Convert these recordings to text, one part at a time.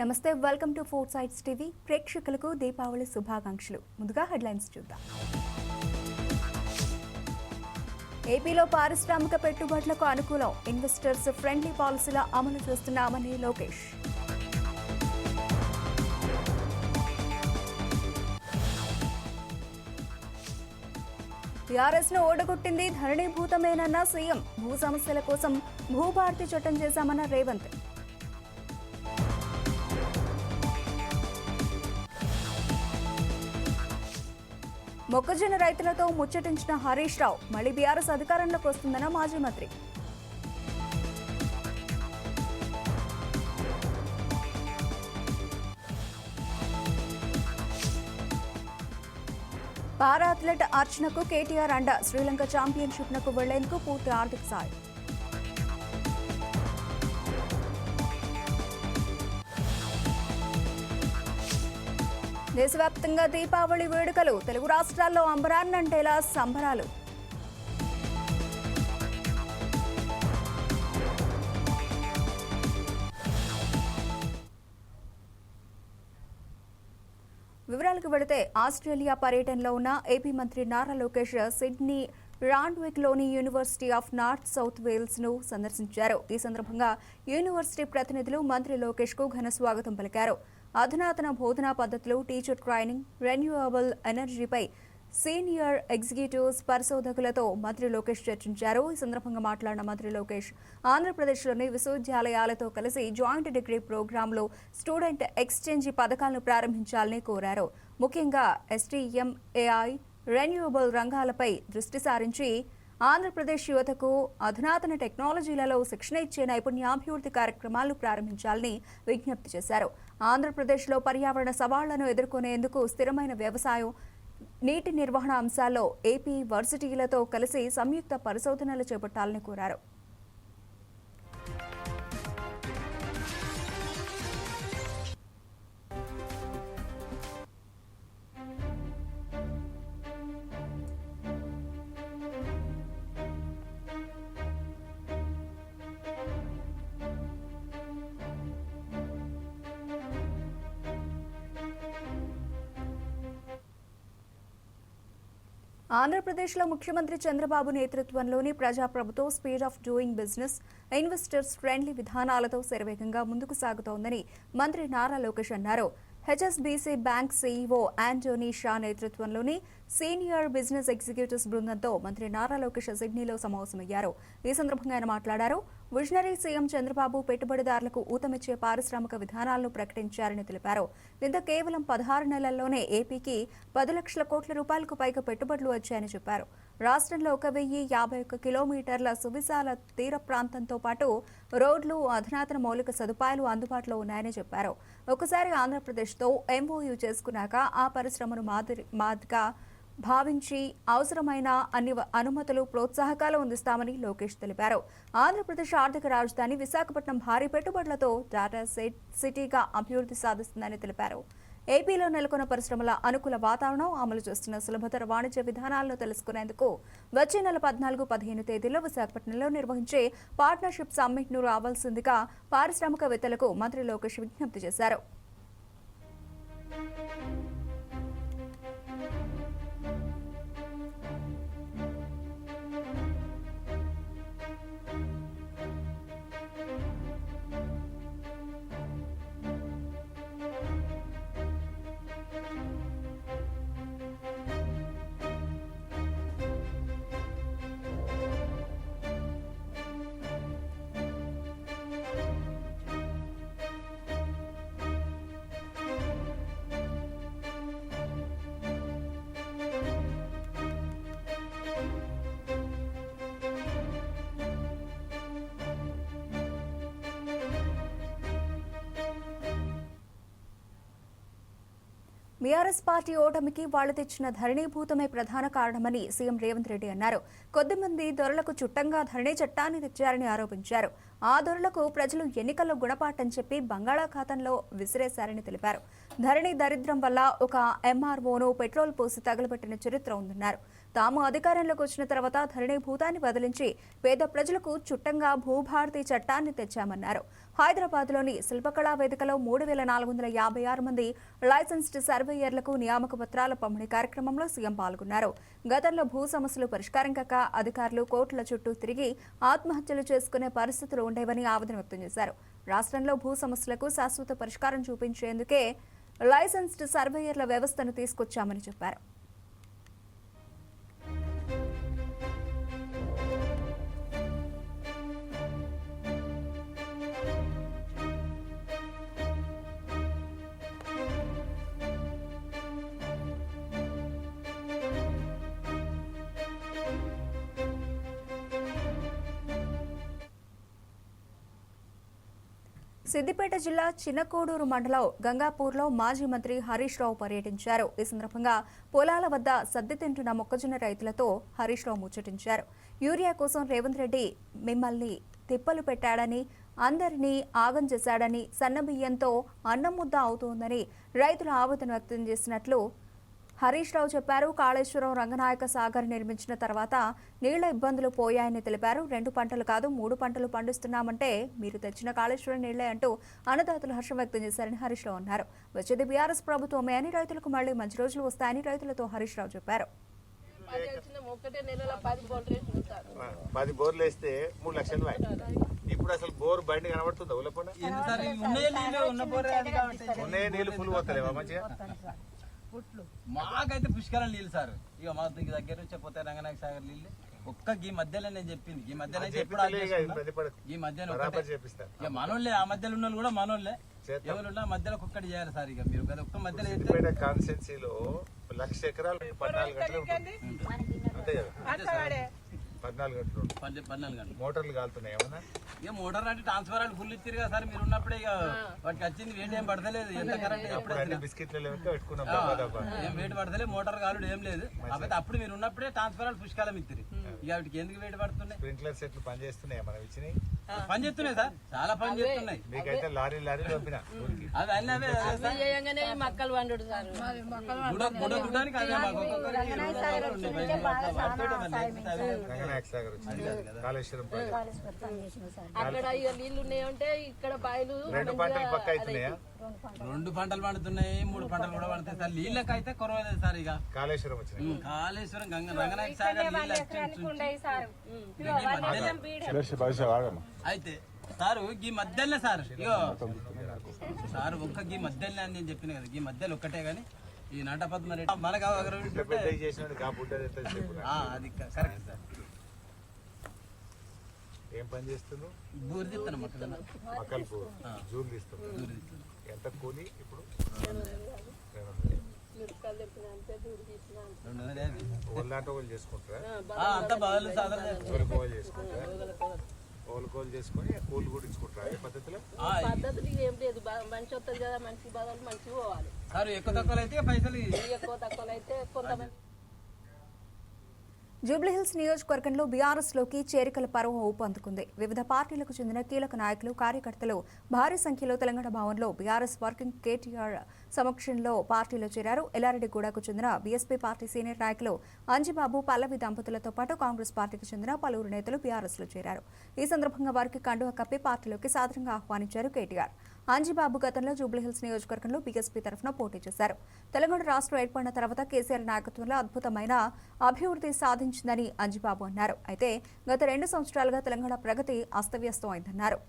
నమస్తే welcome to four sides TV ప్రేక్షకులకు దీపావళి శుభాకాంక్షలు. ముందుగా హెడ్లైన్స్ చూద్దాం. ఏపీలో పారిశ్రామిక పెట్టుబడులకు అనుకూలం. ఇన్వెస్టర్స్ ఫ్రెండ్లీ పాలసీల అమలు చేస్తున్నామని లోకేష్. టీఆర్ఎస్ను ఓడగొట్టింది ధరణీభూతమేనన్న సీఎం. భూ సమస్యల కోసం భూభారతి చట్టం చేశామన్న రేవంత్. మొక్కజొన్న రైతులతో ముచ్చటించిన హరీష్ రావు మళ్ళీ బీఆర్ఎస్ అధికారంలోకి వస్తుందన్న మాజీ మంత్రి. పారా అథ్లెట్ అర్చనకు కేటీఆర్ అండ. శ్రీలంక ఛాంపియన్షిప్ నకు వెళ్ళేందుకు పూర్తి ఆర్థిక సాయం. దేశవ్యాప్తంగా దీపావళి వేడుకలు. తెలుగు రాష్ట్రాల్లో అంబరాన్నంటేలా సంబరాలు. వివరాలకు వెళితే ఆస్ట్రేలియా పర్యటనలో ఉన్న ఏపీ మంత్రి నారా లోకేష్ సిడ్నీ రాండ్విక్లోని యూనివర్సిటీ ఆఫ్ నార్త్ సౌత్ వేల్స్ను సందర్శించారు. ఈ సందర్భంగా యూనివర్సిటీ ప్రతినిధులు మంత్రి లోకేష్కు ఘన స్వాగతం పలికారు. అధునాతన బోధనా పద్ధతులు టీచర్ ట్రైనింగ్ రెన్యూవబుల్ ఎనర్జీపై సీనియర్ ఎగ్జిక్యూటివ్స్ పరిశోధకులతో మంత్రి లోకేష్ చర్చించారు. ఈ సందర్భంగా మాట్లాడిన మంత్రి లోకేష్ ఆంధ్రప్రదేశ్లోని విశ్వవిద్యాలయాలతో కలిసి జాయింట్ డిగ్రీ ప్రోగ్రాంలో స్టూడెంట్ ఎక్స్చేంజ్ పథకాలను ప్రారంభించాలని కోరారు. ముఖ్యంగా ఎస్టీఎంఏఐ రెన్యూవబుల్ రంగాలపై దృష్టి సారించి ఆంధ్రప్రదేశ్ యువతకు అధునాతన టెక్నాలజీలలో శిక్షణ ఇచ్చే నైపుణ్యాభివృద్ధి కార్యక్రమాలు ప్రారంభించాలని విజ్ఞప్తి చేశారు. ఆంధ్రప్రదేశ్లో పర్యావరణ సవాళ్ళను ఎదుర్కొనేందుకు స్థిరమైన వ్యవసాయం నీటి నిర్వహణ అంశాల్లో ఏపీ వర్సిటీలతో కలిసి సంయుక్త పరిశోధనలు చేపట్టాలని కోరారు. ఆంధ్రప్రదేశ్లో ముఖ్యమంత్రి చంద్రబాబు నేతృత్వంలోని ప్రజాప్రభుత్వం speed of doing business investors friendly విధానాలతో శరవేగంగా ముందుకు సాగుతోందని మంత్రి నారా లోకేష్ అన్నారు. HSBC bank CEO Antony Shah నేతృత్వంలోని సీనియర్ బిజినెస్ ఎగ్జిక్యూటివ్స్ బృందంతో మంత్రి నారా లోకేష్ సిడ్నీలో సమావేశమయ్యారు. ఈ సందర్భంగా ఆయన మాట్లాడారు. విజనరీ సీఎం చంద్రబాబు పెట్టుబడిదారులకు ఊతమిచ్చే పారిశ్రామిక విధానాలను ప్రకటించారని తెలిపారు. దీంతో కేవలం పదహారు నెలల్లోనే ఏపీకి పది లక్షల కోట్ల రూపాయలకు పైగా పెట్టుబడులు వచ్చాయని చెప్పారు. రాష్ట్రంలో ఒక వెయ్యి యాభై ఒక్క కిలోమీటర్ల సువిశాల తీర ప్రాంతంతో పాటు రోడ్లు అధునాతన మౌలిక సదుపాయాలు అందుబాటులో ఉన్నాయని చెప్పారు. ఒకసారి ఆంధ్రప్రదేశ్తో ఎంఓయూ చేసుకున్నాక ఆ పరిశ్రమను మాదిరి మాదిగా భావించి అవసరమైన అన్ని అనుమతులు ప్రోత్సాహకాలు అందిస్తామని లోకేష్ తెలిపారు. ఆంధ్రప్రదేశ్ ఆర్థిక రాజధాని విశాఖపట్నం భారీ పెట్టుబడులతో డాటా సిటీగా అభివృద్ధి సాధిస్తుందని తెలిపారు. ఏపీలో నెలకొన్న పరిశ్రమల అనుకూల వాతావరణం అమలు చేస్తున్న సులభతర వాణిజ్య విధానాలను తెలుసుకునేందుకు వచ్చే నెల పద్నాలుగు పదిహేను తేదీల్లో విశాఖపట్నంలో నిర్వహించే పార్ట్నర్షిప్ సమ్మిట్ను రావాల్సిందిగా పారిశ్రామికవేత్తలకు మంత్రి లోకేష్ విజ్ఞప్తి చేశారు. బీఆర్ఎస్ పార్టీ ఓటమికి వాళ్ళు తెచ్చిన ధరణీభూతమే ప్రధాన కారణమని సీఎం రేవంత్ రెడ్డి అన్నారు. కొద్దిమంది దొరలకు చుట్టంగా ధరణి చట్టాన్ని తెచ్చారని ఆరోపించారు. ఆ దొరలకు ప్రజలు ఎన్నికల్లో గుణపాఠం చెప్పి బంగాళాఖాతంలో విసిరేశారని తెలిపారు. ధరణి దరిద్రం వల్ల ఒక ఎంఆర్ఓను పెట్రోల్ పోసి తగలబెట్టిన చరిత్ర ఉందన్నారు. తాము అధికారంలోకి వచ్చిన తర్వాత ధరణి భూతాన్ని బదిలించి పేద ప్రజలకు చుట్టంగా భూభారతి చట్టాన్ని తెచ్చామన్నారు. హైదరాబాద్లోని శిల్పకళా వేదికలో మూడు వేల నాలుగు వందల యాభై ఆరు మంది లైసెన్స్డ్ సర్వేయర్లకు నియామక పత్రాల పంపిణీ కార్యక్రమంలో సీఎం పాల్గొన్నారు. గతంలో భూ సమస్యలు పరిష్కారం కాక అధికారులు కోర్టుల చుట్టూ తిరిగి ఆత్మహత్యలు చేసుకునే పరిస్థితులు ఉండేవని ఆవేదన వ్యక్తం చేశారు. రాష్ట్రంలో భూ సమస్యలకు శాశ్వత పరిష్కారం చూపించేందుకే లైసెన్స్డ్ సర్వేయర్ల వ్యవస్థను తీసుకొచ్చామని చెప్పారు. సిద్దిపేట జిల్లా చిన్నకోడూరు మండలం గంగాపూర్లో మాజీ మంత్రి హరీష్ రావు పర్యటించారు. ఈ సందర్భంగా పొలాల వద్ద సద్ది తింటున్న మొక్కజొన్న రైతులతో హరీష్ రావు ముచ్చటించారు. యూరియా కోసం రేవంత్ రెడ్డి మిమ్మల్ని తిప్పలు పెట్టాడని అందరినీ ఆగం చేశాడని సన్నబియ్యంతో అన్నం ముద్ద అవుతోందని రైతులు ఆవేదన వ్యక్తం చేసినట్లు హరీష్ రావు చెప్పారు కాళేశ్వరం రంగనాయక సాగర్ నిర్మించిన తర్వాత నీళ్ళ ఇబ్బందులు పోయాయని తెలిపారు. రెండు పంటలు కాదు మూడు పంటలు పండిస్తున్నామంటే మీరు తెచ్చిన కాళేశ్వరం నీళ్ళే అంటూ అన్నదాతలు హర్షం వ్యక్తం చేశారని హరీష్ రావు అన్నారు. వచ్చేది బీఆర్ఎస్ ప్రభుత్వమే అని రైతులకు మళ్ళీ మంచి రోజులు వస్తాయని రైతులతో హరీష్ రావు చెప్పారు. పది బోర్లు వేస్తే మూడు లక్షలు. ఇప్పుడు అసలు బోర్ బయట కనబడుతుందా? ఉన్నాయి నీళ్ళు ఫుల్ పోతలేవా మంచిగా? మాకైతే పుష్కరం నీళ్ళు సార్. ఇక మా దగ్గర దగ్గర నుంచి పోతే రంగనాయక సాగర్ నీళ్ళు. ఒక్క ఈ మధ్యలో నేను చెప్పింది. ఈ మధ్యలో ఎప్పుడు. ఈ మధ్యలో ఇక మనోళ్ళే ఆ మధ్యలో ఉన్న కూడా మనోళ్ళే. ఎవరున్నా మధ్యలో ఒక్కటి చేయాలి సార్ ఇక మీరు. కదా ఒక్క మధ్యలో కాన్స్టెన్సీలో లక్ష ఎకరాలు పద్నాలుగు గంటలు ఉంటుంది. అంతే కదా? పద్నాలుగు గంటలు. పన్నె- పన్నెండు గంటలు మోటార్లు కాలుతున్నాయి ఏమన్నా ఇక మోటార్ అంటే ట్రాన్స్ఫర్ అంటే ఫుల్ ఇచ్చారు కదా సార్ మీరు ఉన్నప్పుడే ఇక వాటికి వచ్చింది వేడి ఏం పడతలేదు ఎంత కరెంట్ ఎప్పుడు అప్పుడు అన్ని. బిస్కెట్లు లెక్క పెట్టుకున్నాం ఏం వేడి పడతలేదు మోటార్ కాలుడు ఏం లేదు కాకపోతే అప్పుడు మీరు ఉన్నప్పుడే ట్రాన్స్ఫర్ పుష్కాలం ఇస్తారు ఇక వాటికి ఎందుకు వేడి పడుతున్నాయి స్ప్రింక్లర్ సెట్లు పనిచేస్తున్నాయి మనం ఇచ్చినాయి పని చేస్తున్నాయి సార్ చాలా పని చేస్తున్నాయి మీకైతే లారీ లారీలు పంపిన ఊరికి అవి అన్నీ అవే సార్. చేయంగానే మక్కలు వండుడు సార్ గుడ గుడ గుడానికి అదే మాకు ఒక్కొక్కరికి రెండు వందలు ఉన్నాయి బయట వాటితోటే మరి లేకపోతే అవే. రంగనాయక సాగర్ వచ్చింది కాళేశ్వరం అక్కడ ఇక నీళ్ళు ఉన్నాయంటే ఇక్కడ బాయిలు రెండు పంటలు పక్క అవుతున్నాయా? రెండు పంటలు. పండుతున్నాయి మూడు పంటలు కూడా పండుతాయి సార్. నీళ్ళకి అయితే కొరవలేదు సార్ ఇక. కాళేశ్వరం ఉమ్, కాళేశ్వరం గంగ రంగనాయక సాగర్ అయితే సారు ఈ మధ్యలో సార్ ఇగో సార్ ఒక్క గీ మధ్యలో అని నేను చెప్పిన కదా ఈ మధ్యలో ఒక్కటే గాని ఈ నటపద్మ రెడ్డి మనకు అది కరెక్ట్ సార్. ఏం పని చేస్తున్నావు? మకల్పు. జూన్ తీస్తున్నావు ఎంత కూలి ఇప్పుడు? ఒళ్ళంటే వాళ్ళు చేసుకుంటారా? ఆ, అంతా బాగా సాధన ఒకరి కోలు చేసుకుంటారా? కోలు కోలు చేసుకొని కూలి కూడా ఇచ్చుకుంటారా? ఏ పద్ధతిలో? ఆ, పద్ధతులు ఏం లేదు. బా- మంచి వస్తుంది కదా మంచి బదులు మంచి పోవాలి. సార్ ఎక్కువ తక్కువ అయితే పైసలు ఎక్కువ తక్కువ అయితే కొంతమంది జూబ్లీహిల్స్ నియోజకవర్గంలో బీఆర్ఎస్లోకి చేరికల పర్వం ఊపందుకుంది. వివిధ పార్టీలకు చెందిన కీలక నాయకులు కార్యకర్తలు భారీ సంఖ్యలో తెలంగాణ భవన్లో బీఆర్ఎస్ వర్కింగ్ కేటీఆర్ సమక్షంలో పార్టీలో చేరారు. ఎల్లారెడ్డిగూడకు చెందిన బీఎస్పీ పార్టీ సీనియర్ నాయకులు అంజిబాబు పల్లవి దంపతులతో పాటు కాంగ్రెస్ పార్టీకి చెందిన పలువురు నేతలు బీఆర్ఎస్లో చేరారు. ఈ సందర్భంగా వారికి కండువా కప్పి పార్టీలోకి సాదరంగా ఆహ్వానించారు కేటీఆర్. అంజిబాబు గతంలో జూబ్లీహిల్స్ నియోజకవర్గంలో బీఎస్పీ తరఫున పోటీ చేశారు. తెలంగాణ రాష్ట్రం ఏర్పడిన తర్వాత కేసీఆర్ నాయకత్వంలో అద్భుతమైన అభివృద్ధి సాధించిందని అంజిబాబు అన్నారు. అయితే గత రెండు సంవత్సరాలుగా తెలంగాణ ప్రగతి అస్తవ్యస్తం అయిందన్నారు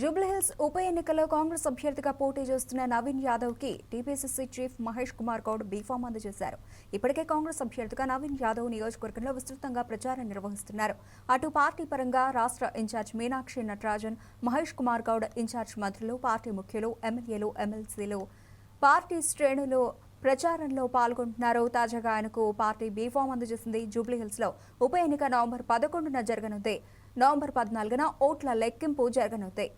జూబ్లీహిల్స్ ఉప ఎన్నికలో కాంగ్రెస్ అభ్యర్థిగా పోటీ చేస్తున్న Naveen యాదవ్కి TPCC chief Mahesh Kumar Goud B form అందజేశారు. ఇప్పటికే కాంగ్రెస్ అభ్యర్థిగా నవీన్ యాదవ్ నియోజకవర్గంలో విస్తృతంగా ప్రచారం నిర్వహిస్తున్నారు. అటు పార్టీ పరంగా రాష్ట్ర ఇన్ఛార్జ్ మీనాక్షి నటరాజన్ మహేష్ కుమార్ గౌడ్ ఇన్ఛార్జ్ మంత్రులు పార్టీ ముఖ్యులు ఎమ్మెల్యేలు ఎమ్మెల్సీలు పార్టీ శ్రేణులు ప్రచారంలో పాల్గొంటున్నారు. తాజాగా ఆయనకు పార్టీ బీఫామ్ అందజేసింది జూబ్లీహిల్స్లో ఉప ఎన్నిక నవంబర్ పదకొండున జరగనుంది. నవంబర్ పద్నాలుగున ఓట్ల లెక్కింపు జరగనుంది.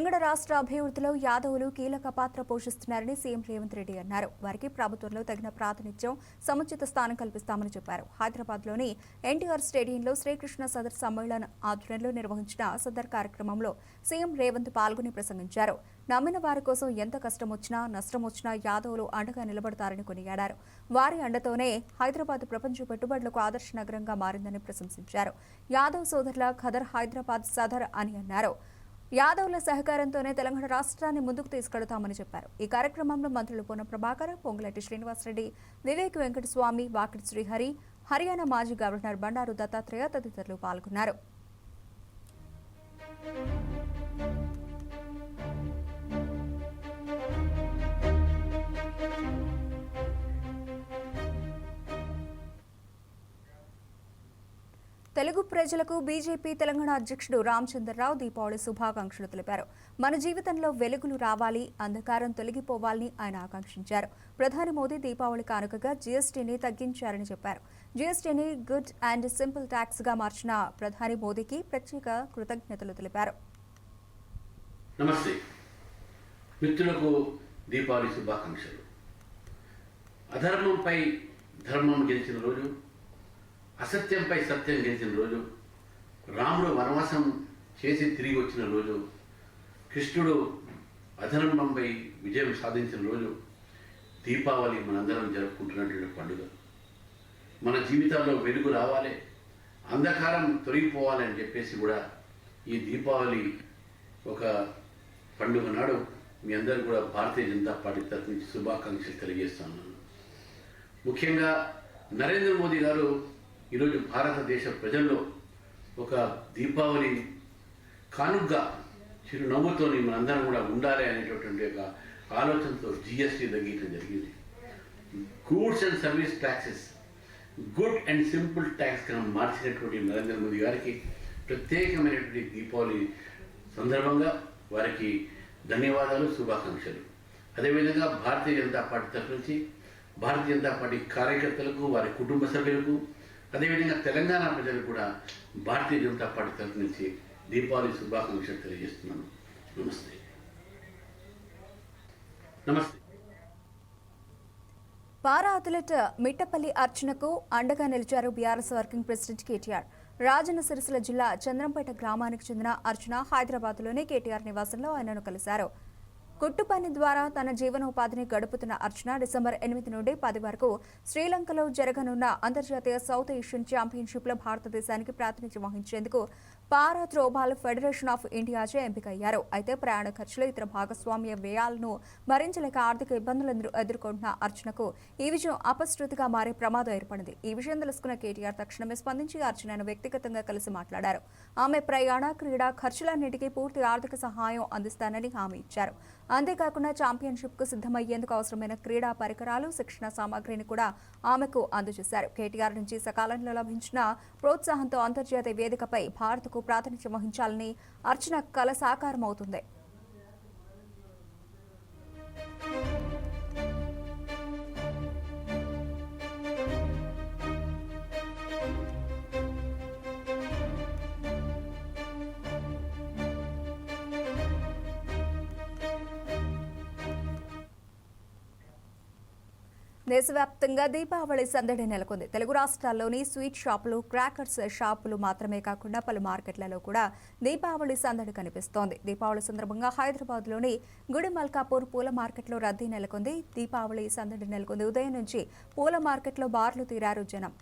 తెలంగాణ రాష్ట్ర అభివృద్ధిలో యాదవులు కీలక పాత్ర పోషిస్తున్నారని సీఎం రేవంత్ రెడ్డి అన్నారు. వారికి ప్రభుత్వంలో తగిన ప్రాతినిధ్యం సముచిత స్థానం కల్పిస్తామని చెప్పారు. హైదరాబాద్లోని ఎన్టీఆర్ స్టేడియంలో శ్రీకృష్ణ సదర్ సమ్మేళన ఆధ్వర్యంలో నిర్వహించిన సదర్ కార్యక్రమంలో సీఎం రేవంత్ పాల్గొని ప్రసంగించారు. నమ్మిన వారి కోసం ఎంత కష్టం వచ్చినా నష్టం వచ్చినా యాదవులు అండగా నిలబడతారని కొనియాడారు. వారి అండతోనే హైదరాబాద్ ప్రపంచ పెట్టుబడులకు ఆదర్శ నగరంగా మారిందని ప్రశంసించారు. యాదవ్ సోదరుల ఖదర్ హైదరాబాద్ సదర్ అని అన్నారు. యాదవుల సహకారంతోనే తెలంగాణ రాష్ట్రాన్ని ముందుకు తీసుకెడతామని చెప్పారు. ఈ కార్యక్రమంలో మంత్రులు పొన్న ప్రభాకర్ పొంగులెట్టి శ్రీనివాసరెడ్డి వివేక్ వెంకటస్వామి వాకిటి శ్రీహరి హర్యానా మాజీ గవర్నర్ బండారు దత్తాత్రేయ తదితరులు పాల్గొన్నారు. తెలుగు ప్రజలకు బీజేపీ తెలంగాణ అధ్యక్షుడు రామచంద్రరావు దీపావళి శుభాకాంక్షలు తెలిపారు. మన జీవితంలో వెలుగులు రావాలి అంధకారం తొలగిపోవాలని ఆయన ఆకాంక్షించారు. ప్రధాని మోదీ దీపావళి కానుకగా జీఎస్టీని తగ్గించారని చెప్పారు. జీఎస్టీని గుడ్ అండ్ సింపుల్ ట్యాక్స్గా మార్చిన ప్రధాని మోదీకి ప్రత్యేక కృతజ్ఞతలు తెలిపారు. నమస్తే. మిత్రులకు దీపావళి శుభాకాంక్షలు. అధర్మంపై ధర్మం గెలిచిన రోజు అసత్యంపై సత్యం గెలిచిన రోజు రాముడు వనవాసం చేసి తిరిగి వచ్చిన రోజు కృష్ణుడు అధనంబంపై విజయం సాధించిన రోజు దీపావళి మనందరం జరుపుకుంటున్నటువంటి పండుగ. మన జీవితాల్లో వెలుగు రావాలి అంధకారం తొలగిపోవాలి అని చెప్పేసి కూడా ఈ దీపావళి ఒక పండుగ నాడు మీ అందరూ కూడా భారతీయ జనతా పార్టీ తరఫు నుంచి శుభాకాంక్షలు తెలియజేస్తున్నాను ముఖ్యంగా నరేంద్ర మోదీ గారు ఈరోజు భారతదేశ ప్రజల్లో ఒక దీపావళి కానుగ్గా చిరునవ్వుతోని మనందరం కూడా ఉండాలి అనేటటువంటి ఒక ఆలోచనతో జిఎస్టీ తగ్గించడం జరిగింది. Goods and service taxes good and simple ట్యాక్స్గా మార్చినటువంటి నరేంద్ర మోదీ గారికి ప్రత్యేకమైనటువంటి దీపావళి సందర్భంగా వారికి ధన్యవాదాలు శుభాకాంక్షలు. అదేవిధంగా భారతీయ జనతా పార్టీ తరఫు నుంచి భారతీయ జనతా పార్టీ కార్యకర్తలకు వారి కుటుంబ సభ్యులకు అదేవిధంగా తెలంగాణ ప్రజలు కూడా భారతీయ జనతా పార్టీ తరఫు నుంచి దీపావళి శుభాకాంక్షలు తెలియజేస్తున్నాను. నమస్తే. నమస్తే. పారా అథ్లెట్ మిట్టపల్లి అర్చనకు అండగా నిలిచారు BRS working president KTR. Rajanna Sircilla జిల్లా చంద్రంపేట గ్రామానికి చెందిన అర్చన హైదరాబాద్లోని కేటీఆర్ నివాసంలో ఆయనను కలిశారు. కుట్టు పని ద్వారా తన జీవనోపాధిని గడుపుతున్న అర్చన డిసెంబర్ ఎనిమిది నుండి పది వరకు శ్రీలంకలో జరగనున్న అంతర్జాతీయ సౌత్ ఏషియన్ ఛాంపియన్షిప్లో భారతదేశానికి ప్రాతినిధ్యం వహించేందుకు పారా త్రోబాల్ ఫెడరేషన్ ఆఫ్ ఇండియాచే ఎంపికయ్యారు. అయితే ప్రయాణ ఖర్చులు ఇతర భాగస్వామ్య వ్యయాలను భరించలేక ఆర్థిక ఇబ్బందులు ఎదుర్కొంటున్న అర్చనకు ఈ విజయం అపశృతిగా మారే ప్రమాదం ఏర్పడింది. ఈ విషయం తెలుసుకున్న కేటీఆర్ తక్షణమే స్పందించి అర్చనను వ్యక్తిగతంగా కలిసి మాట్లాడారు. ఆమె ప్రయాణ క్రీడా ఖర్చులన్నిటికీ పూర్తి ఆర్థిక సహాయం అందిస్తానని హామీ ఇచ్చారు. అంతేకాకుండా ఛాంపియన్షిప్కు సిద్ధమయ్యేందుకు అవసరమైన క్రీడా పరికరాలు శిక్షణ సామాగ్రిని కూడా ఆమెకు అందజేశారు. కేటీఆర్ నుంచి సకాలంలో లభించిన ప్రోత్సాహంతో అంతర్జాతీయ వేదికపై భారత్కు ప్రాతినిధ్యం వహించాలని అర్చన కల సాకారమవుతుంది. దేశవ్యాప్తంగా దీపావళి సందడి నెలకొంది. తెలుగు రాష్ట్రాల్లోని స్వీట్ షాపులు క్రాకర్స్ షాపులు మాత్రమే కాకుండా పలు మార్కెట్లలో కూడా దీపావళి సందడి కనిపిస్తోంది. దీపావళి సందర్భంగా హైదరాబాద్లోని గుడి మల్కాపూర్ పూల మార్కెట్లో రద్దీ నెలకొంది. దీపావళి సందడి నెలకొంది. ఉదయం నుంచి పూల మార్కెట్లో బార్లు తీరారు జనం.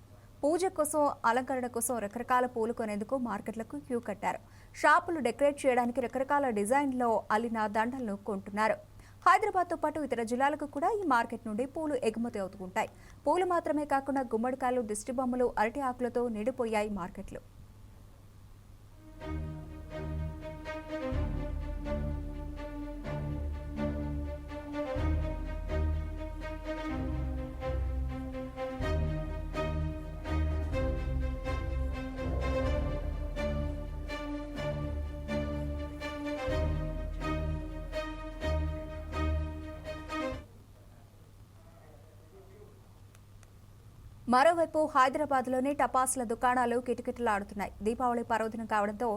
పూజ కోసం అలంకరణ కోసం రకరకాల పూలు కొనేందుకు మార్కెట్లకు క్యూ కట్టారు. షాపులు డెకరేట్ చేయడానికి రకరకాల డిజైన్లో అల్లిన దండలను కొంటున్నారు. హైదరాబాద్తో పాటు ఇతర జిల్లాలకు కూడా ఈ మార్కెట్ నుండి పూలు ఎగుమతి అవుతుంటాయి. పూలు మాత్రమే కాకుండా గుమ్మడికాయలు దిష్టిబొమ్మలు అరటి ఆకులతో నిండిపోయాయి మార్కెట్లు. మరోవైపు హైదరాబాద్లోని టపాసుల దుకాణాలు కిటకిటలాడుతున్నాయి. దీపావళి పర్వదినం కావడంతో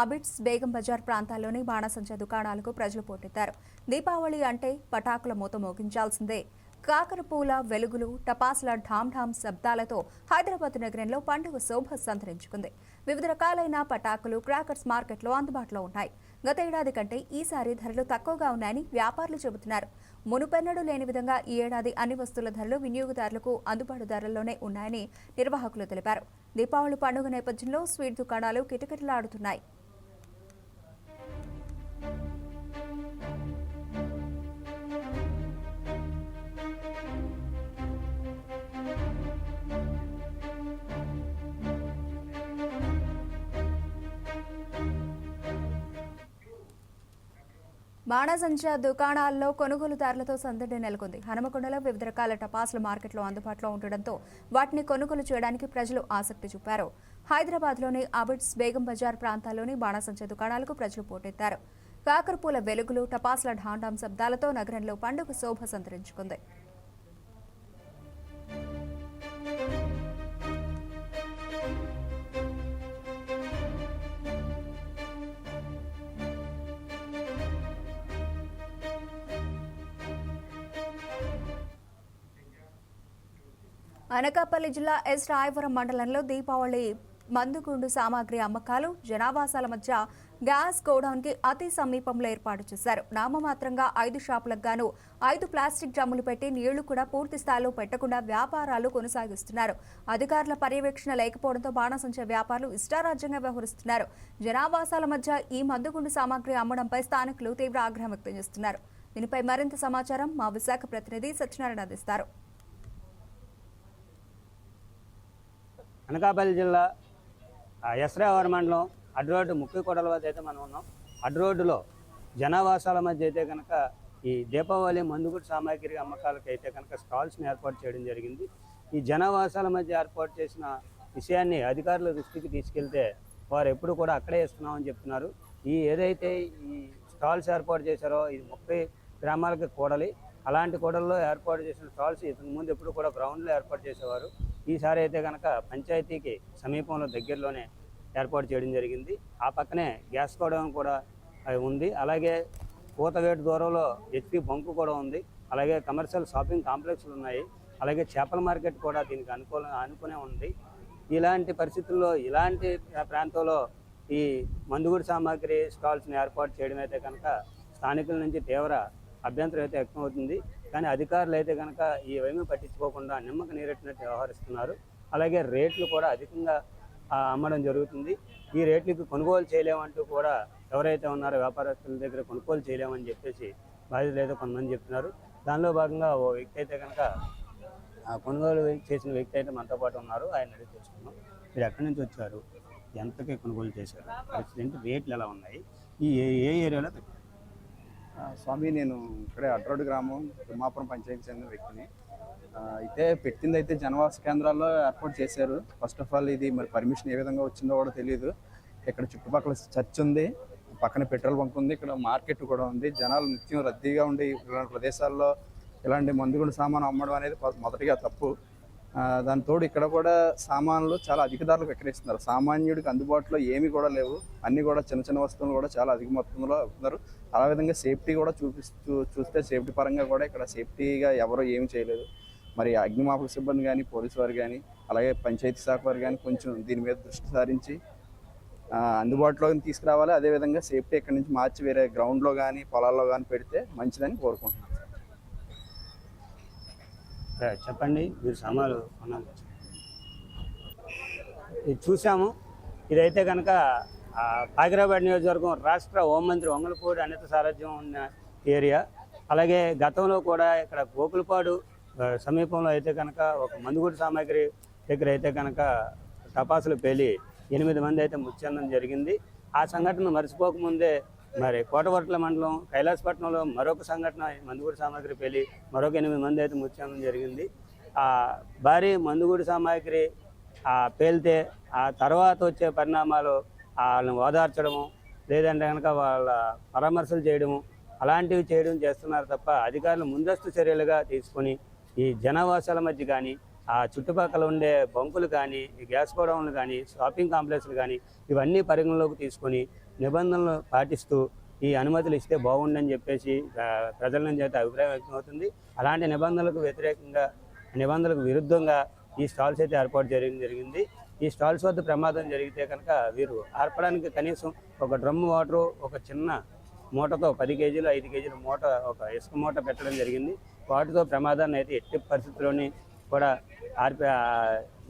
అబిట్స్ బేగం బజార్ ప్రాంతాల్లోని బాణసంచ దుకాణాలకు ప్రజలు పోటెత్తారు. దీపావళి అంటే పటాకుల మూత మోగించాల్సిందే. కాకరపూల వెలుగులు టపాసుల ఢామ్ ఢామ్ శబ్దాలతో హైదరాబాద్ నగరంలో పండుగ శోభ సంతరించుకుంది. వివిధ రకాలైన పటాకులు క్రాకర్స్ మార్కెట్లో అందుబాటులో ఉన్నాయి. గత ఏడాది కంటే ఈసారి ధరలు తక్కువగా ఉన్నాయని వ్యాపారులు చెబుతున్నారు. మునుపెన్నడూ లేని విధంగా ఈ ఏడాది అన్ని వస్తువుల ధరలు వినియోగదారులకు అందుబాటు ధరల్లోనే ఉన్నాయని నిర్వాహకులు తెలిపారు. దీపావళి పండుగ నేపథ్యంలో స్వీట్ దుకాణాలు కిటకిటలాడుతున్నాయి. బాణసంచ దుకాణాల్లో కొనుగోలుదారులతో సందడి నెలకొంది. హనుమకొండలో వివిధ రకాల టపాసులు మార్కెట్లో అందుబాటులో ఉండడంతో వాటిని కొనుగోలు చేయడానికి ప్రజలు ఆసక్తి చూపారు. హైదరాబాద్లోని అబిడ్స్ బేగం బజార్ ప్రాంతాల్లోని బాణసంచ దుకాణాలకు ప్రజలు పోటెత్తారు. కాకరపూల వెలుగులు టపాసుల ఢాండాం శబ్దాలతో నగరంలో పండుగ శోభ సంతరించుకుంది. అనకాపల్లి జిల్లా ఎస్ రాయవరం మండలంలో దీపావళి మందుగుండు సామాగ్రి అమ్మకాలు జనావాసాల మధ్య గ్యాస్ గోడౌన్కి అతి సమీపంలో ఏర్పాటు చేశారు. నామమాత్రంగా ఐదు షాపులకు గాను ఐదు ప్లాస్టిక్ డ్రమ్ములు పెట్టి నీళ్ళు కూడా పూర్తి స్థాయిలో పెట్టకుండా వ్యాపారాలు కొనసాగిస్తున్నారు. అధికారుల పర్యవేక్షణ లేకపోవడంతో బాణసంచ వ్యాపారులు ఇష్టారాజ్యంగా వ్యవహరిస్తున్నారు. జనావాసాల మధ్య ఈ మందుగుండు సామాగ్రి అమ్మడంపై స్థానికులు తీవ్ర ఆగ్రహం వ్యక్తం చేస్తున్నారు. దీనిపై మరింత సమాచారం మా విశాఖ ప్రతినిధి సత్యనారాయణ అందిస్తారు. అనకాపల్లి జిల్లా ఎస్రావర మండలం అడ్డు రోడ్డు ముక్కి వద్ద అయితే మనం ఉన్నాం. అడ్డు రోడ్డులో జనావాసాల మధ్య అయితే కనుక ఈ దీపావళి మందుగుడు సామాగ్రి అమ్మకాలకు అయితే కనుక స్టాల్స్ని ఏర్పాటు చేయడం జరిగింది. ఈ జనావాసాల మధ్య ఏర్పాటు చేసిన విషయాన్ని అధికారుల దృష్టికి తీసుకెళ్తే వారు ఎప్పుడు కూడా అక్కడే ఇస్తున్నామని చెప్తున్నారు. ఈ ఏదైతే ఈ స్టాల్స్ ఏర్పాటు చేశారో ఇది ముప్పై గ్రామాలకి కూడలి అలాంటి కూడల్లో ఏర్పాటు చేసిన స్టాల్స్ ఇంతకు ముందు ఎప్పుడు కూడా గ్రౌండ్లో ఏర్పాటు చేసేవారు. ఈసారి అయితే కనుక పంచాయతీకి సమీపంలో దగ్గరలోనే ఏర్పాటు చేయడం జరిగింది. ఆ పక్కనే గ్యాస్ గోడౌన్ కూడా ఉంది. అలాగే కూతవేటు దూరంలో హెచ్పి బంకు కూడా ఉంది. అలాగే కమర్షియల్ షాపింగ్ కాంప్లెక్స్లు ఉన్నాయి. అలాగే చేపల మార్కెట్ కూడా దీనికి అనుకూల అనుకునే ఉంది. ఇలాంటి పరిస్థితుల్లో ఇలాంటి ప్రాంతంలో ఈ మందుగుడి సామాగ్రి స్టాల్స్ని ఏర్పాటు చేయడం అయితే కనుక స్థానికుల నుంచి తీవ్ర అభ్యంతరం అయితే వ్యక్తం అవుతుంది కానీ అధికారులు అయితే కనుక ఇవేమీ పట్టించుకోకుండా నిమ్మక నీరెట్టినట్టు వ్యవహరిస్తున్నారు. అలాగే రేట్లు కూడా అధికంగా అమ్మడం జరుగుతుంది. ఈ రేట్లకు కొనుగోలు చేయలేమంటూ కూడా ఎవరైతే ఉన్నారో వ్యాపారస్తుల దగ్గర కొనుగోలు చేయలేమని చెప్పేసి బాధితులు అయితే కొంతమంది చెప్తున్నారు. దానిలో భాగంగా ఓ వ్యక్తి అయితే కనుక కొనుగోలు చేసిన వ్యక్తి అయితే మనతో పాటు ఉన్నారు. ఆయన అడిగి తెలుసుకున్నాం మీరు ఎక్కడి నుంచి వచ్చారు? ఎంతకి కొనుగోలు చేశారు? పరిస్థితి రేట్లు ఎలా ఉన్నాయి? ఈ ఏ ఏ ఏరియాలో పెట్టారు స్వామి నేను ఇక్కడే అడ్రోడ్ గ్రామం తిమ్మాపురం పంచాయతీ చెందిన వ్యక్తిని. అయితే పెట్టింది అయితే జనవాస కేంద్రాల్లో ఏర్పాటు చేశారు. ఫస్ట్ ఆఫ్ ఆల్ ఇది మరి పర్మిషన్ ఏ విధంగా వచ్చిందో కూడా తెలియదు ఇక్కడ చుట్టుపక్కల చర్చ్ ఉంది పక్కన పెట్రోల్ బంక్ ఉంది ఇక్కడ మార్కెట్ కూడా ఉంది. జనాలు నిత్యం రద్దీగా ఉండి ఇలాంటి ప్రదేశాల్లో ఇలాంటి మందుగుండు సామాను అమ్మడం అనేది మొదటిగా తప్పు. దాని తోడు ఇక్కడ కూడా సామాన్లు చాలా అధిక ధరలు విక్రయిస్తున్నారు. సామాన్యుడికి అందుబాటులో ఏమీ కూడా లేవు. అన్నీ కూడా చిన్న చిన్న వస్తువులు కూడా చాలా అధిక మొత్తంలో అమ్ముతున్నారు అలా విధంగా సేఫ్టీ కూడా చూపిస్తూ చూస్తే సేఫ్టీ పరంగా కూడా ఇక్కడ సేఫ్టీగా ఎవరూ ఏమి చేయలేదు. మరి అగ్నిమాపక సిబ్బంది కానీ పోలీసు వారు కానీ అలాగే పంచాయతీ శాఖ వారు కానీ కొంచెం దీని మీద దృష్టి సారించి అందుబాటులోకి తీసుకురావాలి. అదేవిధంగా సేఫ్టీ ఇక్కడ నుంచి మార్చి వేరే గ్రౌండ్లో కానీ పొలాల్లో కానీ పెడితే మంచిదని కోరుకుంటున్నాను చెప్పండి మీరు సామాన్లు కొన్నాను ఇది చూసాము. ఇదైతే కనుక పాకిరాబాద్ నియోజకవర్గం రాష్ట్ర హోంమంత్రి వంగలపూడి అనిత సారథ్యం ఉన్న ఏరియా. అలాగే గతంలో కూడా ఇక్కడ గోకులపాడు సమీపంలో అయితే కనుక ఒక మందుగుడి సామాగ్రి దగ్గర అయితే కనుక టపాసులు పేలి ఎనిమిది మంది అయితే మృతి చెందడం జరిగింది. ఆ సంఘటన మర్చిపోకముందే మరి కోటవర్ట్ల మండలం కైలాసపట్నంలో మరొక సంఘటన మందుగుడి సామాగ్రి పేలి మరొక ఎనిమిది మంది అయితే మృతి జరిగింది. ఆ భారీ మందుగుడి సామాగ్రి ఆ పేలితే ఆ తర్వాత వచ్చే పరిణామాలు వాళ్ళని ఓదార్చడము లేదంటే కనుక వాళ్ళ పరామర్శలు చేయడము అలాంటివి చేయడం చేస్తున్నారు తప్ప అధికారులు ముందస్తు చర్యలుగా తీసుకొని ఈ జనవాసాల మధ్య కానీ ఆ చుట్టుపక్కల ఉండే బంకులు కానీ గ్యాస్ గోడౌన్లు కానీ షాపింగ్ కాంప్లెక్స్లు కానీ ఇవన్నీ పరిగణలోకి తీసుకొని నిబంధనలు పాటిస్తూ ఈ అనుమతులు ఇస్తే బాగుండని చెప్పేసి ప్రజల నుంచి అయితే అభిప్రాయం వ్యక్తమవుతుంది. అలాంటి నిబంధనలకు వ్యతిరేకంగా నిబంధనలకు విరుద్ధంగా ఈ స్టాల్స్ అయితే ఏర్పాటు చేయడం జరిగింది. ఈ స్టాల్స్ వద్ద ప్రమాదం జరిగితే కనుక వీరు ఆర్పడానికి కనీసం ఒక డ్రమ్ వాటర్ ఒక చిన్న మూటతో పది కేజీలు ఐదు కేజీల మూట ఒక ఇసుక మూట పెట్టడం జరిగింది. వాటితో ప్రమాదాన్ని అయితే ఎట్టి పరిస్థితుల్లోనే కూడా ఆర్పి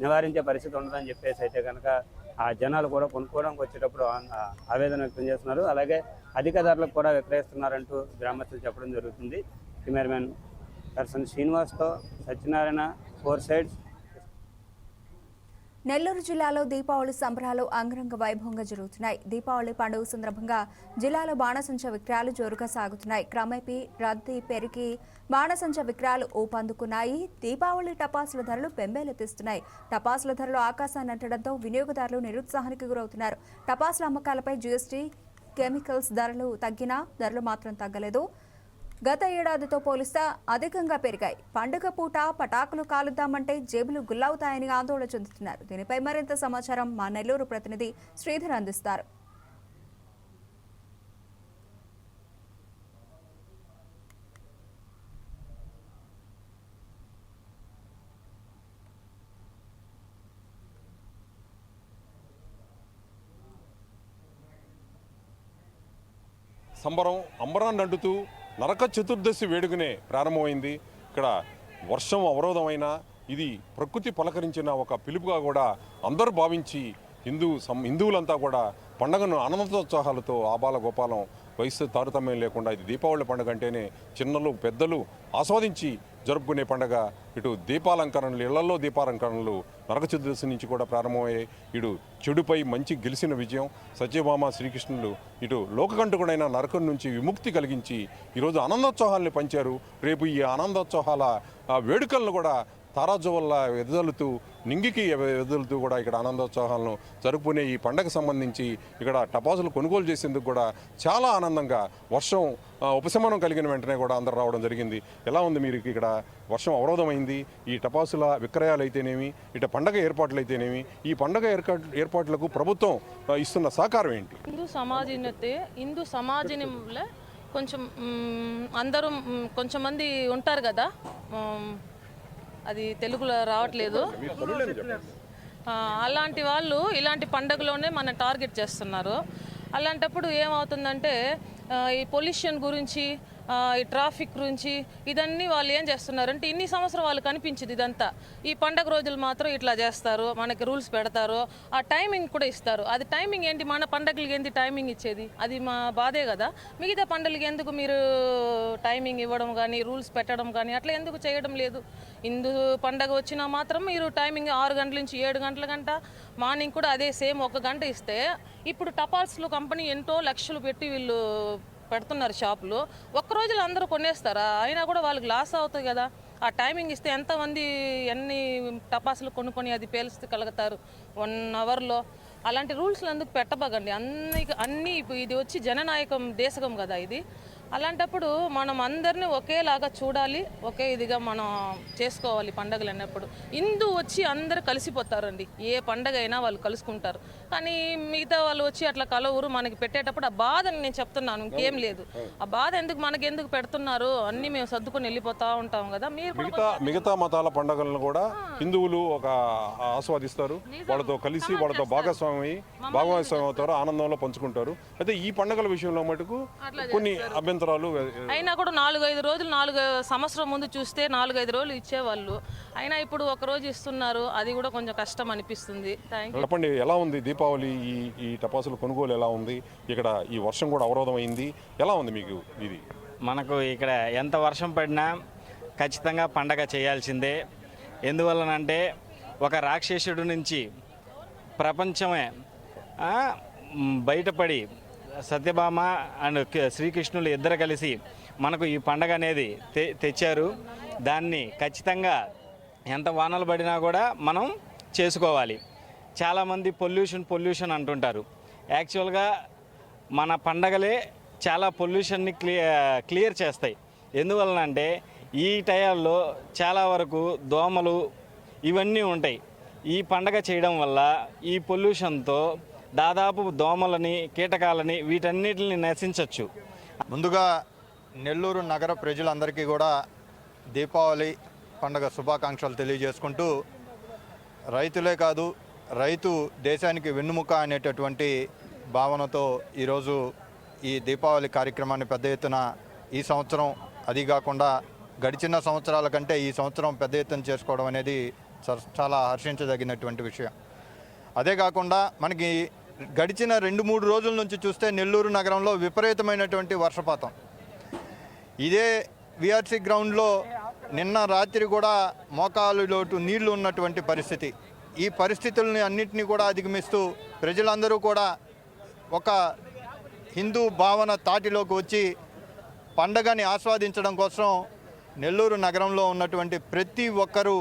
నివారించే పరిస్థితి ఉండదని చెప్పేసి అయితే కనుక ఆ జనాలు కూడా కొనుక్కోవడానికి వచ్చేటప్పుడు ఆవేదన వ్యక్తం చేస్తున్నారు. అలాగే అధిక ధరలకు కూడా విక్రయిస్తున్నారంటూ గ్రామస్తులు చెప్పడం జరుగుతుంది. కెమెరామెన్ దర్శన్ శ్రీనివాస్తో సత్యనారాయణ ఫోర్ సైడ్స్. నెల్లూరు జిల్లాలో దీపావళి సంబరాలు అంగరంగ వైభవంగా జరుగుతున్నాయి. దీపావళి పండుగ సందర్భంగా జిల్లాలో బాణసంచ విక్రయాలు జోరుగా సాగుతున్నాయి. క్రమేపీ రద్దీ పెరిగి బాణసంచ విక్రయాలు ఊపందుకున్నాయి. దీపావళి టపాసుల ధరలు బెంబేలెత్తిస్తున్నాయి. టపాసుల ధరలు ఆకాశాన్ని అంటడంతో వినియోగదారులు నిరుత్సాహానికి గురవుతున్నారు. టపాసుల అమ్మకాలపై జీఎస్టీ కెమికల్స్ ధరలు తగ్గినా ధరలు మాత్రం తగ్గలేదు. గత ఏడాదితో పోలిస్తే అధికంగా పెరిగాయి. పండుగ పూట పటాకులు కాలుద్దామంటే జేబులు గుల్లవుతాయని ఆందోళన చెందుతున్నారు. దీనిపై మరింత సమాచారం మా నెల్లూరు ప్రతినిధి శ్రీధర్ అందిస్తారు. సంబరం అంబరాన్ని అంటుతూ నరక చతుర్దశి వేడుకనే ప్రారంభమైంది. ఇక్కడ వర్షం అవరోధమైన ఇది ప్రకృతి పలకరించిన ఒక పిలుపుగా కూడా అందరూ భావించి హిందూ సం హిందువులంతా కూడా పండగను ఆనందోత్సాహాలతో ఆబాల గోపాలం వయస్సు తారతమ్యం లేకుండా ఇది దీపావళి పండుగ అంటేనే చిన్నలు పెద్దలు ఆస్వాదించి జరుపుకునే పండగ. ఇటు దీపాలంకరణలు ఇళ్ళలో దీపాలంకరణలు నరక చతుర్దశి నుంచి కూడా ప్రారంభమయ్యాయి. ఇటు చెడుపై మంచి గెలిచిన విజయం సత్యభామ శ్రీకృష్ణులు ఇటు లోకకంటకుడైన నరకం నుంచి విముక్తి కలిగించి ఈరోజు ఆనందోత్సవాల్ని పంచారు. రేపు ఈ ఆనందోత్సవాల ఆ, వేడుకలను కూడా తారాజు వల్ల ఎదజల్లుతూ నింగికి వెదులుతూ కూడా ఇక్కడ ఆనందోత్సవాలను జరుపుకునే ఈ పండగ సంబంధించి ఇక్కడ టపాసులు కొనుగోలు చేసేందుకు కూడా చాలా ఆనందంగా వర్షం ఉపశమనం కలిగిన వెంటనే కూడా అందరు రావడం జరిగింది. ఎలా ఉంది మీరు ఇక్కడ వర్షం అవరోధమైంది? ఈ టపాసుల విక్రయాలు అయితేనేమి ఇట పండగ ఏర్పాట్లు అయితేనేమి ఈ పండగ ఏర్పాటు ఏర్పాట్లకు ప్రభుత్వం ఇస్తున్న సహకారం ఏంటి? హిందూ సమాజనతే హిందూ సమాజంలో కొంచెం అందరూ కొంచెం మంది ఉంటారు కదా? అది తెలుగులో రావట్లేదు. ఆ, అలాంటి వాళ్ళు ఇలాంటి పండగలోనే మన టార్గెట్ చేస్తున్నారు. అలాంటప్పుడు ఏమవుతుందంటే ఆ, ఈ పొల్యూషన్ గురించి ఈ ట్రాఫిక్ గురించి ఇదన్నీ వాళ్ళు ఏం చేస్తున్నారంటే ఇన్ని సంవత్సరం వాళ్ళు కనిపించింది ఇదంతా. ఈ పండగ రోజులు మాత్రం ఇట్లా చేస్తారు మనకి రూల్స్ పెడతారు ఆ టైమింగ్ కూడా ఇస్తారు. అది టైమింగ్ ఏంటి? మన పండగలకి ఏంటి టైమింగ్ ఇచ్చేది? అది మా బాధే కదా. మిగతా పండగలకి ఎందుకు మీరు టైమింగ్ ఇవ్వడం కానీ రూల్స్ పెట్టడం కానీ అట్లా ఎందుకు చేయడం లేదు? ఇందు పండగ వచ్చినా మాత్రం మీరు టైమింగ్ ఆరు గంటల నుంచి ఏడు గంటల గంట మార్నింగ్ కూడా అదే సేమ్ ఒక గంట ఇస్తే ఇప్పుడు టపాల్స్లో కంపెనీ ఎంతో లక్షలు పెట్టి వీళ్ళు పెడుతున్నారు షాపులు. ఒక్క రోజులో అందరూ కొనేస్తారా? అయినా కూడా వాళ్ళకి లాస్ అవుతుంది కదా. ఆ టైమింగ్ ఇస్తే ఎంతమంది ఎన్ని టపాసులు కొనుక్కొని అది పేలుస్తూ కలుగుతారు వన్ అవర్లో అలాంటి రూల్స్లు అందుకు పెట్టబగండి అన్ని అన్ని ఇప్పుడు ఇది వచ్చి జననాయకం దేశకం కదా ఇది. అలాంటప్పుడు మనం అందరినీ ఒకేలాగా చూడాలి ఒకే ఇదిగా మనం చేసుకోవాలి పండగలు అన్నప్పుడు. హిందూ వచ్చి అందరూ కలిసిపోతారండి. ఏ పండగ అయినా వాళ్ళు కలుసుకుంటారు. కానీ మిగతా వాళ్ళు వచ్చి అట్లా కలవరు మనకి పెట్టేటప్పుడు ఆ బాధని నేను చెప్తున్నాను ఇంకేం లేదు. ఆ బాధ ఎందుకు మనకి ఎందుకు పెడుతున్నారు? అన్నీ మేము సర్దుకొని వెళ్ళిపోతా ఉంటాం కదా. మీరు మిగతా మిగతా మతాల పండుగలను కూడా హిందువులు ఒక ఆస్వాదిస్తారు. వాళ్ళతో కలిసి వాళ్ళతో భాగస్వామి భాగస్వామి అవుతారు ఆనందంలో పంచుకుంటారు. అయితే ఈ పండుగల విషయంలో మటుకు కొన్ని అభ్యంతరాలు అభ్యంతరాలు అయినా కూడా నాలుగు ఐదు రోజులు నాలుగు సంవత్సరం ముందు చూస్తే నాలుగు ఐదు రోజులు ఇచ్చేవాళ్ళు. అయినా ఇప్పుడు ఒక రోజు ఇస్తున్నారు అది కూడా కొంచెం కష్టం అనిపిస్తుంది. చెప్పండి ఎలా ఉంది దీపావళి ఈ ఈ టపాసుల కొనుగోలు ఎలా ఉంది? ఇక్కడ ఈ వర్షం కూడా అవరోధం అయింది. ఎలా ఉంది మీకు ఇది? మనకు ఇక్కడ ఎంత వర్షం పడినా ఖచ్చితంగా పండగ చేయాల్సిందే. ఎందువలనంటే ఒక రాక్షసుడు నుంచి ప్రపంచమే బయటపడి సత్యభామ అండ్ శ్రీకృష్ణులు ఇద్దరు కలిసి మనకు ఈ పండగ అనేది తె తెచ్చారు. దాన్ని ఖచ్చితంగా ఎంత వానలు పడినా కూడా మనం చేసుకోవాలి. చాలామంది పొల్యూషన్ పొల్యూషన్ అంటుంటారు. యాక్చువల్గా మన పండగలే చాలా పొల్యూషన్ని క్లియర్ క్లియర్ చేస్తాయి. ఎందువలన అంటే ఈ టయాల్లో చాలా వరకు దోమలు ఇవన్నీ ఉంటాయి. ఈ పండగ చేయడం వల్ల ఈ పొల్యూషన్తో దాదాపు దోమలని కీటకాలని వీటన్నిటిని నశించవచ్చు ముందుగా నెల్లూరు నగర ప్రజలందరికీ కూడా దీపావళి పండుగ శుభాకాంక్షలు తెలియజేసుకుంటూ రైతులే కాదు రైతు దేశానికి వెన్నుముక అనేటటువంటి భావనతో ఈరోజు ఈ దీపావళి కార్యక్రమాన్ని పెద్ద ఎత్తున ఈ సంవత్సరం అది కాకుండా గడిచిన సంవత్సరాల కంటే ఈ సంవత్సరం పెద్ద ఎత్తున చేసుకోవడం అనేది చాలా హర్షించదగినటువంటి విషయం. అదే కాకుండా మనకి గడిచిన రెండు మూడు రోజుల నుంచి చూస్తే నెల్లూరు నగరంలో విపరీతమైనటువంటి వర్షపాతం. ఇదే విఆర్సీ గ్రౌండ్లో నిన్న రాత్రి కూడా మోకాలు లోటు నీళ్ళు ఉన్నటువంటి పరిస్థితి. ఈ పరిస్థితుల్ని అన్నింటినీ కూడా అధిగమిస్తూ ప్రజలందరూ కూడా ఒక హిందూ భావన తాటిలోకి వచ్చి పండగని ఆస్వాదించడం కోసం నెల్లూరు నగరంలో ఉన్నటువంటి ప్రతి ఒక్కరూ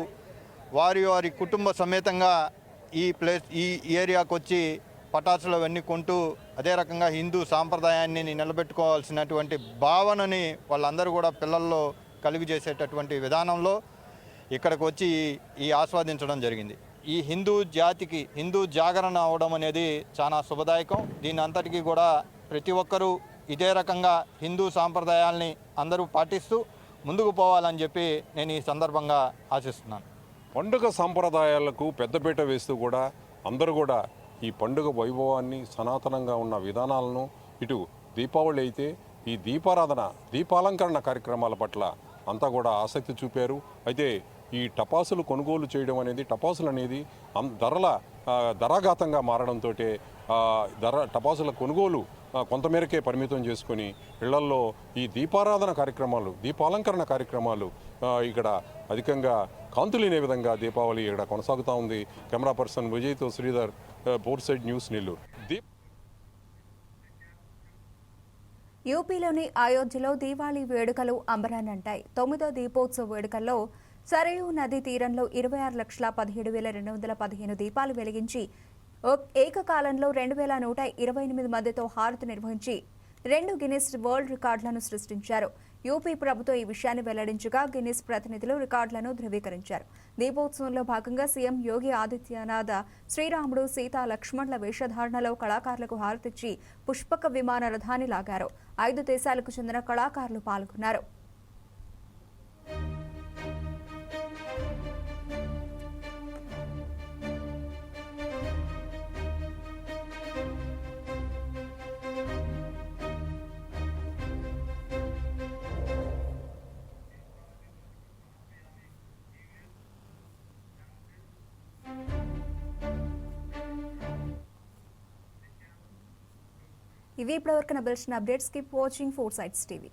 వారి వారి కుటుంబ సమేతంగా ఈ ప్లేస్ ఈ ఏరియాకు వచ్చి పటాసులు అవన్నీ కొంటూ అదే రకంగా హిందూ సాంప్రదాయాన్ని నిలబెట్టుకోవాల్సినటువంటి భావనని వాళ్ళందరూ కూడా పిల్లల్లో కలుగు చేసేటటువంటి విధానంలో ఇక్కడికి వచ్చి ఈ ఆస్వాదించడం జరిగింది. ఈ హిందూ జాతికి హిందూ జాగరణ అవడం అనేది చాలా శుభదాయకం. దీని అంతటికీ కూడా ప్రతి ఒక్కరూ ఇదే రకంగా హిందూ సాంప్రదాయాల్ని అందరూ పాటిస్తూ ముందుకు పోవాలని చెప్పి నేను ఈ సందర్భంగా ఆశిస్తున్నాను. పండుగ సాంప్రదాయాలకు పెద్దపీట వేస్తూ కూడా అందరూ కూడా ఈ పండుగ వైభవాన్ని సనాతనంగా ఉన్న విధానాలను ఇటు దీపావళి అయితే ఈ దీపారాధన దీపాలంకరణ కార్యక్రమాల పట్ల అంతా కూడా ఆసక్తి చూపారు. అయితే ఈ టపాసులు కొనుగోలు చేయడం అనేది టపాసులు అనేది అం- ధరల ధరాఘాతంగా మారడంతో ధర టపాసుల కొనుగోలు కొంతమేరకే పరిమితం చేసుకొని ఇళ్ళల్లో ఈ దీపారాధన కార్యక్రమాలు దీపాలంకరణ కార్యక్రమాలు ఇక్కడ అధికంగా కాంతులేనే విధంగా దీపావళి ఇక్కడ కొనసాగుతూ ఉంది. కెమెరా పర్సన్ విజయ్తో Sridhar bore side news Nellore దీప్ యూపీలోని అయోధ్యలో దీవాళీ వేడుకలు అంబరానంటాయి తొమ్మిదో దీపోత్సవ వేడుకల్లో సరయూ నదీ తీరంలో ఇరవై ఆరు లక్షల పదిహేడు వేల రెండు వందల పదిహేను దీపాలు వెలిగించి ఏకకాలంలో రెండు వేల నూట ఇరవై ఎనిమిది మందితో హారతి నిర్వహించి రెండు గిన్నిస్ వరల్డ్ రికార్డులను సృష్టించారు. యూపీ ప్రభుత్వం ఈ విషయాన్ని వెల్లడించగా గిన్నిస్ ప్రతినిధులు రికార్డులను ధృవీకరించారు. దీపోత్సవంలో భాగంగా సీఎం యోగి ఆదిత్యనాథ్ శ్రీరాముడు సీత లక్ష్మణుల వేషధారణలో కళాకారులకు హారతిచ్చి పుష్పక విమాన రథాన్ని లాగారు. ఐదు దేశాలకు చెందిన కళాకారులు పాల్గొన్నారు. ఇవి ఇప్పటివరకు నా బెల్షన్ updates keep watching four sides TV.